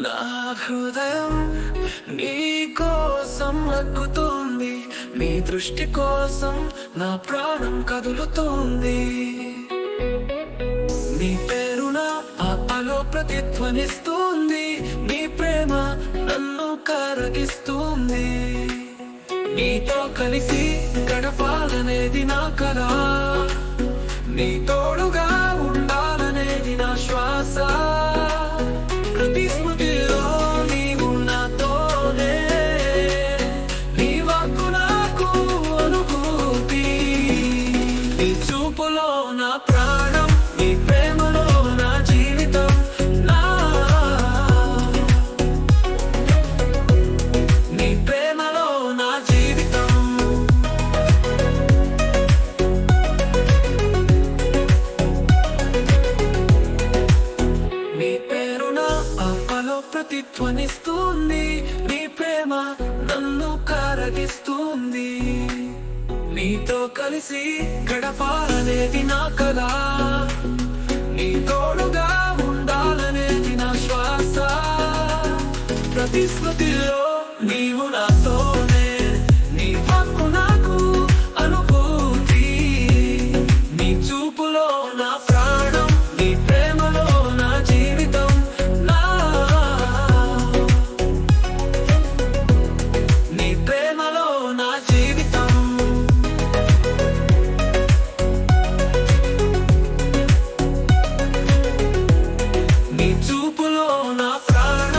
నా హృదయం నీ కోసం లగ్గుతోంది నీ దృష్టి కోసం నా ప్రాణం కదులుతోంది. నీ పేరున అలో ఆత్మలో ప్రతిధ్వనిస్తుంది. నీ ప్రేమ నన్ను కరగిస్తుంది. నీతో కలిసి గడపాలనేది నా కళ నీతో ప్రతిధ్వనిస్తుంది. నీ ప్రేమ నన్ను కరగిస్తుంది. నీతో కలిసి గడపాలనేది నా కళ నీ తోడుగా ఉండాలనేది నా శ్వాస. ప్రతిస్మృతిలో నీవు నా on a frase